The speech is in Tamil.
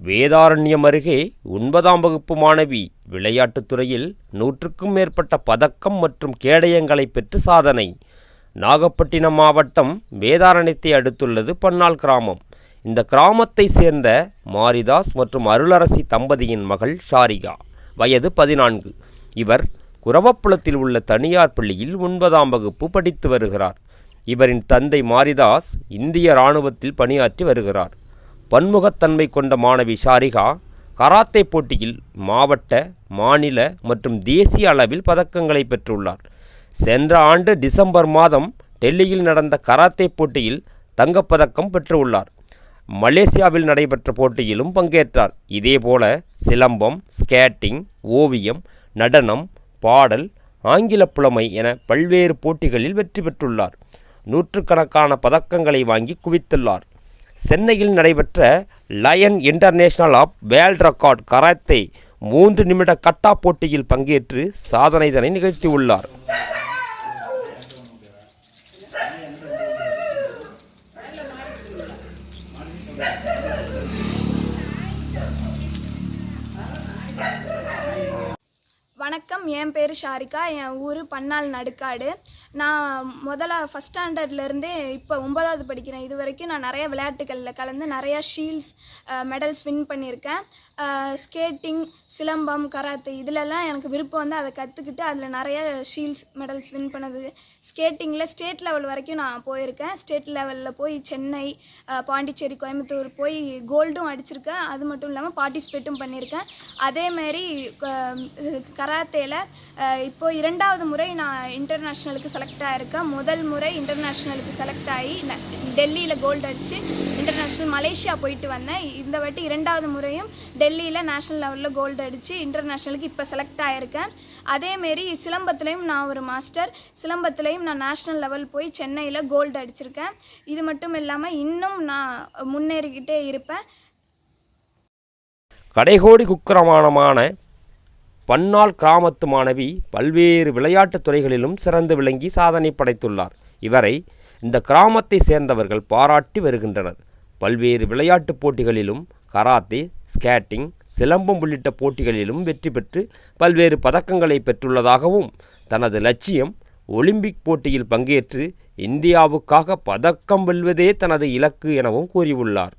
வேதாரண்யம் அருகே ஒன்பதாம் வகுப்பு மாணவி விளையாட்டுத் துறையில் நூற்றுக்கும் மேற்பட்ட பதக்கம் மற்றும் கேடயங்களை பெற்று சாதனை. நாகப்பட்டினம் மாவட்டம் வேதாரண்யத்தை அடுத்துள்ளது பன்னாள் கிராமம். இந்த கிராமத்தை சேர்ந்த மாரிதாஸ் மற்றும் அருளரசி தம்பதியின் மகள் ஷாரிகா. வயது பதினான்கு. இவர் குரவப்புலத்தில் உள்ள தனியார் பள்ளியில் ஒன்பதாம் வகுப்பு படித்து வருகிறார். இவரின் தந்தை மாரிதாஸ் இந்திய இராணுவத்தில் பணியாற்றி வருகிறார். பன்முகத்தன்மை கொண்ட மாணவி ஷாரிகா கராத்தே போட்டியில் மாவட்ட மாநில மற்றும் தேசிய அளவில் பதக்கங்களை பெற்றுள்ளார். சென்ற ஆண்டு டிசம்பர் மாதம் டெல்லியில் நடந்த கராத்தே போட்டியில் தங்கப்பதக்கம் பெற்றுள்ளார். மலேசியாவில் நடைபெற்ற போட்டியிலும் பங்கேற்றார். இதேபோல சிலம்பம் ஸ்கேட்டிங் ஓவியம் நடனம் பாடல் ஆங்கில புலமை என பல்வேறு போட்டிகளில் வெற்றி பெற்றுள்ளார். நூற்றுக்கணக்கான பதக்கங்களை வாங்கி குவித்துள்ளார். சென்னையில் நடைபெற்ற lion international of world record karate மூன்று நிமிட கட்டா போட்டியில் பங்கேற்று சாதனைதனை நிகழ்த்தியுள்ளார். வணக்கம். என் பேர் ஷாரிகா. என் ஊர் பன்னாள் நடுக்காடு. நான் முதல்ல ஃபஸ்ட் ஸ்டாண்டர்ட்லேருந்தே இப்போ ஒன்பதாவது படிக்கிறேன். இது வரைக்கும் நான் நிறைய விளையாட்டுகளில் கலந்து நிறையா ஷீல்ட்ஸ் மெடல்ஸ் வின் பண்ணியிருக்கேன். ஸ்கேட்டிங் சிலம்பம் கராத்தே இதிலெல்லாம் எனக்கு விருப்பம் வந்து அதை கற்றுக்கிட்டு அதில் நிறைய ஷீல்ட்ஸ் மெடல்ஸ் வின் பண்ணது. ஸ்கேட்டிங்கில் ஸ்டேட் லெவல் வரைக்கும் நான் போயிருக்கேன். ஸ்டேட் லெவலில் போய் சென்னை பாண்டிச்சேரி கோயம்புத்தூர் போய் கோல்டும் அடிச்சிருக்கேன். அது மட்டும் இல்லாமல் பார்ட்டிசிபேட்டும் பண்ணியிருக்கேன். அதேமாரி கராத்தேயில் இப்போது இரண்டாவது முறை நான் இன்டர்நேஷ்னலுக்கு செலக்ட் ஆகிருக்கேன் முதல் முறை இன்டர்நேஷ்னலுக்கு செலக்ட் ஆகி டெல்லியில் கோல்டு அடித்து இன்டர்நேஷ்னல் மலேசியா போயிட்டு வந்தேன். இந்த வாட்டி இரண்டாவது முறையும் டெல்லியில் நேஷ்னல் லெவலில் கோல்டு அடித்து இன்டர்நேஷ்னலுக்கு இப்போ செலக்ட் ஆகியிருக்கேன் அதேமாரி சிலம்பத்துலேயும் நான் ஒரு மாஸ்டர் சிலம்பத்துலேயும் நான் நேஷ்னல் லெவல் போய் சென்னையில் கோல்டு அடிச்சிருக்கேன். இது மட்டும் இல்லாமல் இன்னும் நான் முன்னேறிக்கிட்டே இருப்பேன். கடைகோடி குக்கிரமானமான பன்னாள் கிராமத்து மாணவி பல்வேறு விளையாட்டுத் துறைகளிலும் சிறந்து விளங்கி சாதனை படைத்துள்ளார். இவரை இந்த கிராமத்தை சேர்ந்தவர்கள் பாராட்டி வருகின்றனர். பல்வேறு விளையாட்டுப் போட்டிகளிலும் கராத்தே ஸ்கேட்டிங் சிலம்பம் உள்ளிட்ட போட்டிகளிலும் வெற்றி பெற்று பல்வேறு பதக்கங்களை பெற்றுள்ளதாகவும் தனது லட்சியம் ஒலிம்பிக் போட்டியில் பங்கேற்று இந்தியாவுக்காக பதக்கம் வெல்வதே தனது இலக்கு எனவும் கூறியுள்ளார்.